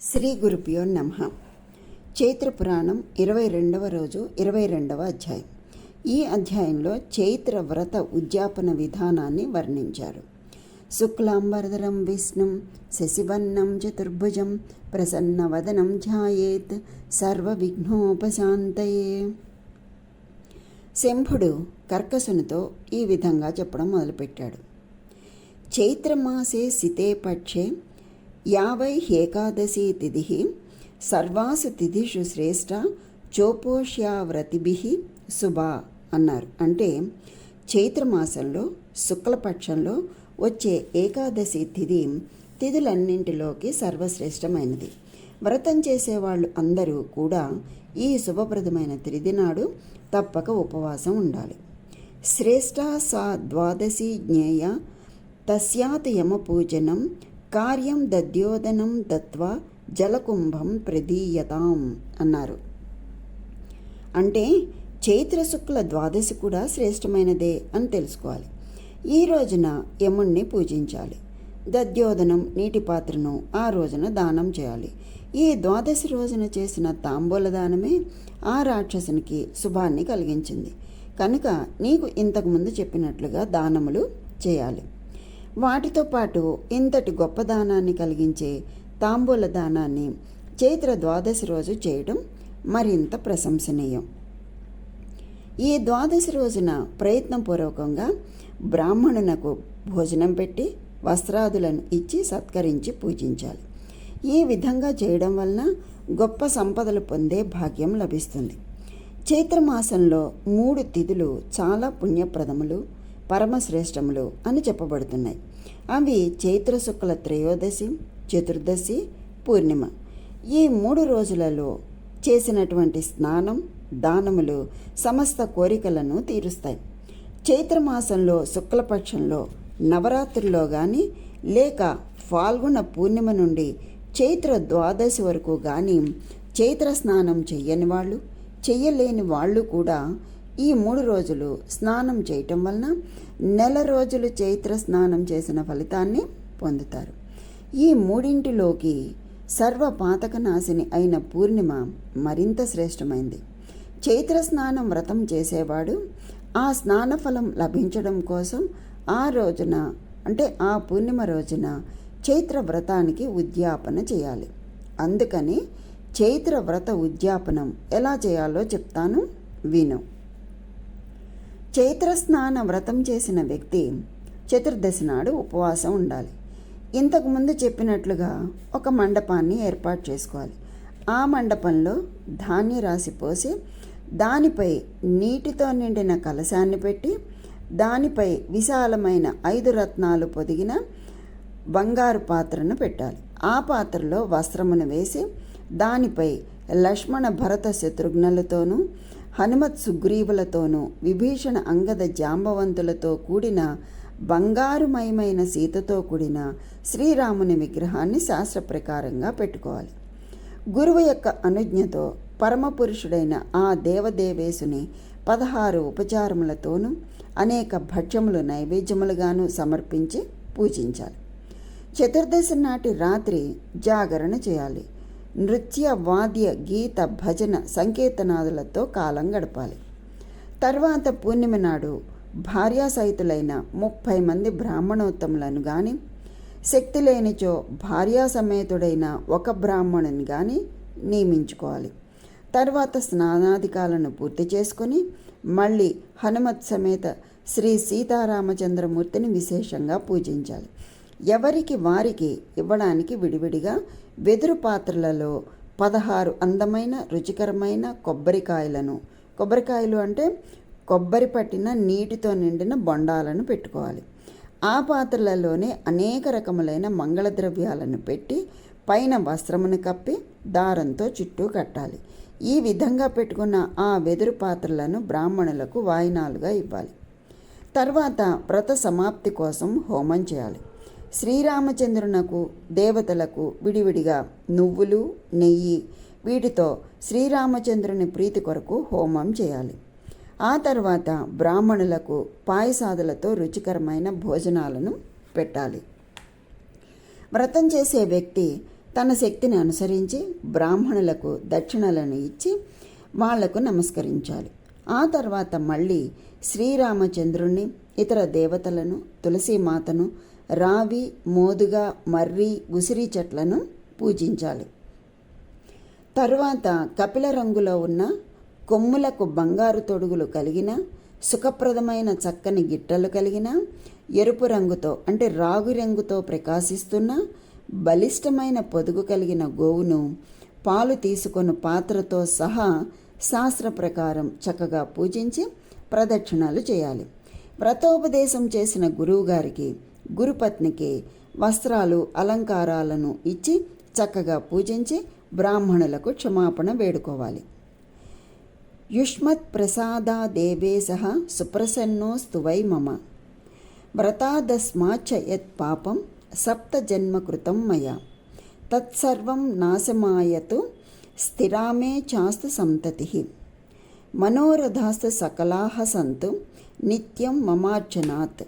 శ్రీ గురుపియో నమ. చైత్ర పురాణం ఇరవై రెండవ రోజు ఇరవై రెండవ అధ్యాయం. ఈ అధ్యాయంలో చైత్ర వ్రత ఉద్యాపన విధానాన్ని వర్ణించారు. శుక్లాంబరధరం విష్ణుం శశివన్నం చతుర్భుజం ప్రసన్నవదనం ధ్యాయేత్ సర్వ విఘ్నోపశాంతయే శంభుడు కర్కసునితో ఈ విధంగా చెప్పడం మొదలుపెట్టాడు. చైత్రమాసే సితే పక్షే యావై ఏకాదశి తిథి సర్వాసు తిథిషు శ్రేష్ట చోపోష్యావ్రతిభి శుభ అన్నారు. అంటే చైత్రమాసంలో శుక్లపక్షంలో వచ్చే ఏకాదశి తిథి తిథులన్నింటిలోకి సర్వశ్రేష్టమైనది. వ్రతం చేసేవాళ్ళు అందరూ కూడా ఈ శుభప్రదమైన త్రిదినాడు తప్పక ఉపవాసం ఉండాలి. శ్రేష్ట సా ద్వాదశి జ్ఞేయ తస్యాత్ యమపూజనం కార్యం దద్యోదనం దత్వా జలకుంభం ప్రదీయతాం అన్నారు. అంటే చైత్ర శుక్ల ద్వాదశి కూడా శ్రేష్టమైనదే అని తెలుసుకోవాలి. ఈ రోజున యముణ్ణి పూజించాలి. దద్యోదనం నీటి పాత్రను ఆ రోజున దానం చేయాలి. ఈ ద్వాదశి రోజున చేసిన తాంబూల దానమే ఆ రాక్షసునికి శుభాన్ని కలిగించింది. కనుక నీకు ఇంతకుముందు చెప్పినట్లుగా దానములు చేయాలి. వాటితో పాటు ఇంతటి గొప్ప దానాన్ని కలిగించే తాంబూల దానాన్ని చైత్ర ద్వాదశి రోజు చేయడం మరింత ప్రశంసనీయం. ఈ ద్వాదశి రోజున ప్రయత్నపూర్వకంగా బ్రాహ్మణునకు భోజనం పెట్టి వస్త్రాదులను ఇచ్చి సత్కరించి పూజించాలి. ఈ విధంగా చేయడం వలన గొప్ప సంపదలు పొందే భాగ్యం లభిస్తుంది. చైత్రమాసంలో మూడు తిథులు చాలా పుణ్యప్రదములు పరమశ్రేష్టములు అని చెప్పబడుతున్నాయి. అవి చైత్ర శుక్ల త్రయోదశి చతుర్దశి పూర్ణిమ. ఈ మూడు రోజులలో చేసినటువంటి స్నానం దానములు సమస్త కోరికలను తీరుస్తాయి. చైత్రమాసంలో శుక్లపక్షంలో నవరాత్రుల్లో కానీ లేక ఫాల్గుణ పూర్ణిమ నుండి చైత్ర ద్వాదశి వరకు కానీ చైత్ర స్నానం చెయ్యని వాళ్ళు చెయ్యలేని వాళ్ళు కూడా ఈ మూడు రోజులు స్నానం చేయటం వలన నెల రోజులు చైత్ర స్నానం చేసిన ఫలితాన్ని పొందుతారు. ఈ మూడింటిలోకి సర్వ పాతకనాశిని అయిన పూర్ణిమ మరింత శ్రేష్టమైంది. చైత్ర స్నానం వ్రతం చేసేవాడు ఆ స్నాన ఫలం లభించడం కోసం ఆ రోజున అంటే ఆ పూర్ణిమ రోజున చైత్ర వ్రతానికి ఉద్యాపన చేయాలి. అందుకని చైత్ర వ్రత ఉద్యాపనం ఎలా చేయాలో చెప్తాను విను. చైత్ర స్నాన వ్రతం చేసిన వ్యక్తి చతుర్దశి నాడు ఉపవాసం ఉండాలి. ఇంతకుముందు చెప్పినట్లుగా ఒక మండపాన్ని ఏర్పాటు చేసుకోవాలి. ఆ మండపంలో ధాన్య రాసి పోసి దానిపై నీటితో నిండిన కలశాన్ని పెట్టి దానిపై విశాలమైన ఐదు రత్నాలు పొదిగిన బంగారు పాత్రను పెట్టాలి. ఆ పాత్రలో వస్త్రమును వేసి దానిపై లక్ష్మణ భరత శత్రుఘ్నులతోనూ హనుమత్ సుగ్రీవులతోనూ విభీషణ అంగద జాంబవంతులతో కూడిన బంగారుమయమైన సీతతో కూడిన శ్రీరాముని విగ్రహాన్ని శాస్త్ర ప్రకారంగా పెట్టుకోవాలి. గురువు యొక్క అనుజ్ఞతో పరమపురుషుడైన ఆ దేవదేవేశుని పదహారు ఉపచారములతోనూ అనేక భక్ష్యములు నైవేద్యములుగాను సమర్పించి పూజించాలి. చతుర్దశి నాటి రాత్రి జాగరణ చేయాలి. నృత్య వాద్య గీత భజన సంకీర్తనాదులతో కాలం గడపాలి. తర్వాత పూర్ణిమ నాడు భార్యాసహితులైన ముప్పై మంది బ్రాహ్మణోత్తములను కానీ శక్తి లేనిచో భార్యా సమేతుడైన ఒక బ్రాహ్మణుని కానీ నియమించుకోవాలి. తర్వాత స్నానాధికాలను పూర్తి చేసుకొని మళ్ళీ హనుమత్ సమేత శ్రీ సీతారామచంద్రమూర్తిని విశేషంగా పూజించాలి. ఎవరికి వారికి ఇవ్వడానికి విడివిడిగా వెదురు పాత్రలలో పదహారు అందమైన రుచికరమైన కొబ్బరికాయలను. కొబ్బరికాయలు అంటే కొబ్బరి పట్టిన నీటితో నిండిన బొండాలను పెట్టుకోవాలి. ఆ పాత్రలలోనే అనేక రకములైన మంగళ ద్రవ్యాలను పెట్టి పైన వస్త్రమును కప్పి దారంతో చుట్టూ కట్టాలి. ఈ విధంగా పెట్టుకున్న ఆ వెదురు పాత్రలను బ్రాహ్మణులకు వాయినాలుగా ఇవ్వాలి. తర్వాత వ్రత సమాప్తి కోసం హోమం చేయాలి. శ్రీరామచంద్రునకు దేవతలకు విడివిడిగా నువ్వులు నెయ్యి వీటితో శ్రీరామచంద్రుని ప్రీతి కొరకు హోమం చేయాలి. ఆ తర్వాత బ్రాహ్మణులకు పాయసాదులతో రుచికరమైన భోజనాలను పెట్టాలి. వ్రతం చేసే వ్యక్తి తన శక్తిని అనుసరించి బ్రాహ్మణులకు దక్షిణలను ఇచ్చి వాళ్ళకు నమస్కరించాలి. ఆ తర్వాత మళ్ళీ శ్రీరామచంద్రుణ్ణి ఇతర దేవతలను తులసీమాతను రావి మోదుగా మర్రి ఉసిరి చెట్లను పూజించాలి. తరువాత కపిల రంగులో ఉన్న కొమ్ములకు బంగారు తొడుగులు కలిగిన సుఖప్రదమైన చక్కని గిట్టలు కలిగిన ఎరుపు రంగుతో అంటే రాగు రంగుతో ప్రకాశిస్తున్న బలిష్టమైన పొదుగు కలిగిన గోవును పాలు తీసుకొని పాత్రతో సహా శాస్త్ర ప్రకారం చక్కగా పూజించి ప్రదక్షిణాలు చేయాలి. వ్రతోపదేశం చేసిన గురువుగారికి గురుపత్నికి వస్త్రాలు అలంకారాలను ఇచ్చి చక్కగా పూజించి బ్రాహ్మణులకు క్షమాపణ వేడుకోవాలి. యుష్మత్ ప్రసాదా దేవే సహ సుప్రసన్నోస్తు వై మమ. వ్రతాదస్మాచ్చ యత్ పాపం సప్త జన్మకృతం మయా. తత్సర్వం నాశమాయతు స్థిరామే చాస్తు సంతతి. మనోరథాస్తు సకలాహ సంతు నిత్యం మమార్చనాత్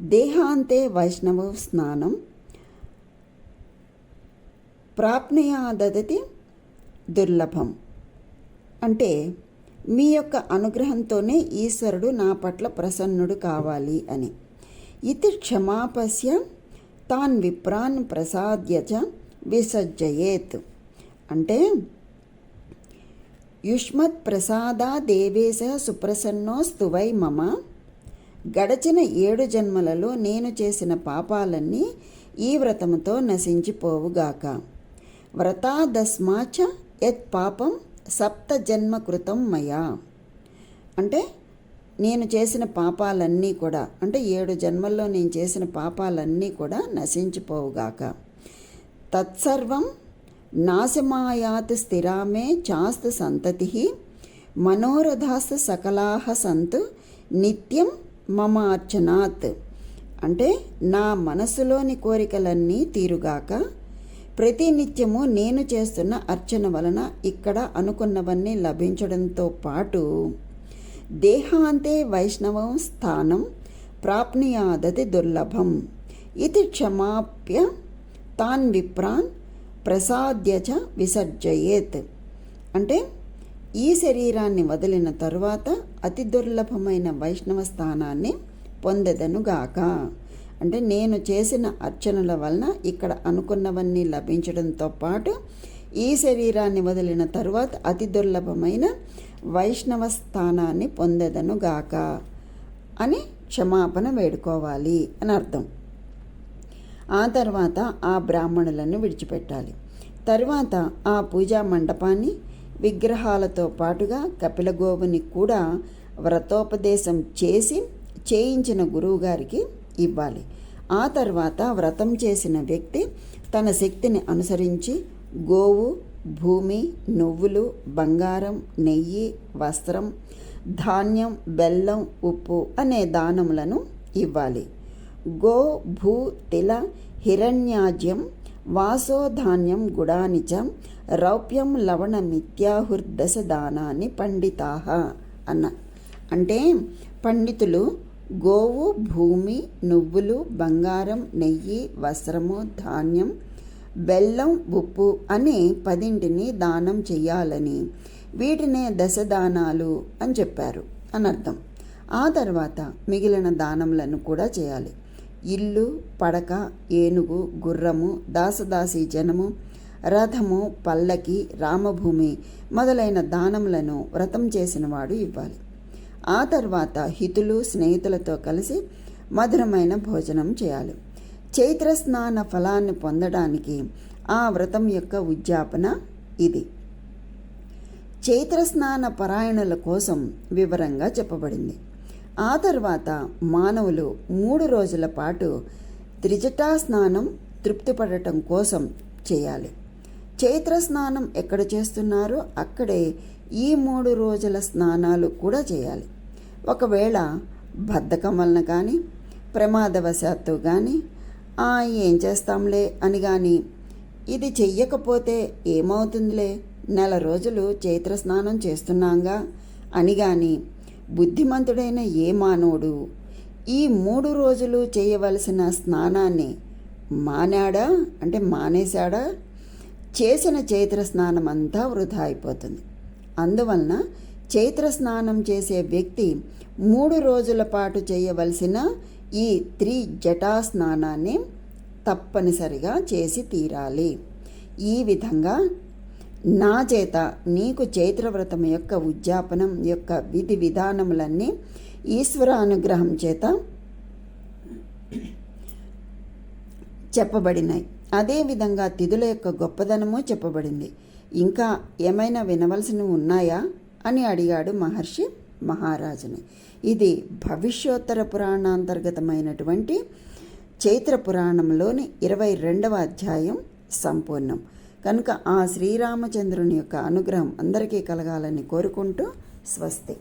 దేహాంతే వైష్ణవ స్నానం. ప్రాప్నయా దదతి దుర్లభం. అంటే మీ యొక్క అనుగ్రహంతోనే ఈశ్వరుడు నా పట్ల ప్రసన్నుడు కావాలి అని. ఇది క్షమాపస్య తాన్ విప్రాన్ ప్రసాద్యచ విసర్జయేత్. అంటే యుష్మత్ ప్రసాదా దేవేశ సుప్రసన్నోస్తు వై మమ గడచిన ఏడు జన్మలలో నేను చేసిన పాపాలన్నీ ఈ వ్రతముతో నశించిపోవుగాక వ్రతాదస్మాచ యత్ పాపం సప్త జన్మ కృతం మయా. అంటే నేను చేసిన పాపాలన్నీ కూడా అంటే ఏడు జన్మల్లో నేను చేసిన పాపాలన్నీ కూడా నశించిపోవుగాక తత్సర్వం నాశమాయాత్ స్థిరామే చాస్తు సంతతి మనోరథాస్తు సకలాహ సంతు నిత్యం మమ అర్చనాత్ అంటే నా మనసులోని కోరికలన్నీ తీరుగాక ప్రతి నిత్యము నేను చేస్తున్న అర్చన వలన ఇక్కడ అనుకున్నవన్నీ లభించడంతో పాటు దేహాంతే వైష్ణవం స్థానం ప్రాప్నియాదతి దుర్లభం. ఇది క్షమాప్య తాన్ విప్రాన్ ప్రసాద్య చ విసర్జయేత్. అంటే ఈ శరీరాన్ని వదిలిన తరువాత అతి దుర్లభమైన వైష్ణవ స్థానాన్ని పొందెదనుగాక. అంటే నేను చేసిన అర్చనల వలన ఇక్కడ అనుకున్నవన్నీ లభించడంతో పాటు ఈ శరీరాన్ని వదిలిన తరువాత అతి దుర్లభమైన వైష్ణవ స్థానాన్ని పొందెదనుగాక అని క్షమాపణ వేడుకోవాలి అని అర్థం. ఆ తర్వాత ఆ బ్రాహ్మణులను విడిచిపెట్టాలి. తర్వాత ఆ పూజా మండపాన్ని విగ్రహాలతో పాటుగా కపిలగోవుని కూడా వ్రతోపదేశం చేసి చేయించిన గురువుగారికి ఇవ్వాలి. ఆ తర్వాత వ్రతం చేసిన వ్యక్తి తన శక్తిని అనుసరించి గోవు భూమి నువ్వులు బంగారం నెయ్యి వస్త్రం ధాన్యం బెల్లం ఉప్పు అనే దానములను ఇవ్వాలి. గో భూ తిల హిరణ్యాజ్యం వాసోధాన్యం గుడానిజం రౌప్యం లవణ మిథ్యాహుర్దశ దానాన్ని పండితాహ అన్న. అంటే పండితులు గోవు భూమి నువ్వులు బంగారం నెయ్యి వస్త్రము ధాన్యం బెల్లం ఉప్పు అనే పదింటిని దానం చేయాలని వీటినే దశదానాలు అని చెప్పారు అని అర్థం. ఆ తర్వాత మిగిలిన దానములను కూడా చేయాలి. ఇల్లు పడక ఏనుగు గుర్రము దాసదాసి జనము రథము పల్లకి రామభూమి మొదలైన దానములను వ్రతం చేసినవాడు ఇవ్వాలి. ఆ తర్వాత హితులు స్నేహితులతో కలిసి మధురమైన భోజనం చేయాలి. చైత్ర స్నాన ఫలాన్ని పొందడానికి ఆ వ్రతం యొక్క ఉద్యాపన ఇది. చైత్ర స్నాన పరాయణుల కోసం వివరంగా చెప్పబడింది. ఆ తర్వాత మానవులు మూడు రోజుల పాటు త్రిజటా స్నానం తృప్తిపడటం కోసం చేయాలి. చైత్ర స్నానం ఎక్కడ చేస్తున్నారో అక్కడే ఈ మూడు రోజుల స్నానాలు కూడా చేయాలి. ఒకవేళ బద్ధకం వలన కానీ ప్రమాదవశాత్తు కానీ ఏం చేస్తాంలే అని కానీ ఇది చెయ్యకపోతే ఏమవుతుందిలే? నెల రోజులు చైత్ర స్నానం చేస్తున్నాంగా అని కానీ బుద్ధిమంతుడైన ఏ మానవుడు ఈ మూడు రోజులు చేయవలసిన స్నానాన్ని మానాడా? అంటే మానేశాడా? చేసిన చైత్ర స్నానం అంతా వృధా అయిపోతుంది. అందువలన చైత్ర స్నానం చేసే వ్యక్తి మూడు రోజుల పాటు చేయవలసిన ఈ త్రి జటా స్నానాన్ని తప్పనిసరిగా చేసి తీరాలి. ఈ విధంగా నా చేత నీకు చైత్రవ్రతం యొక్క ఉద్యాపనం యొక్క విధి విధానములన్నీ ఈశ్వర అనుగ్రహం చేత చెప్పబడినాయి. అదేవిధంగా తిథుల యొక్క గొప్పదనము చెప్పబడింది. ఇంకా ఏమైనా వినవలసినవి ఉన్నాయా? అని అడిగాడు మహర్షి మహారాజుని. ఇది భవిష్యోత్తర పురాణాంతర్గతమైనటువంటి చైత్ర పురాణంలోని ఇరవై రెండవ అధ్యాయం సంపూర్ణం. కనుక ఆ శ్రీరామచంద్రుని యొక్క అనుగ్రహం అందరికీ కలగాలని కోరుకుంటూ స్వస్తి.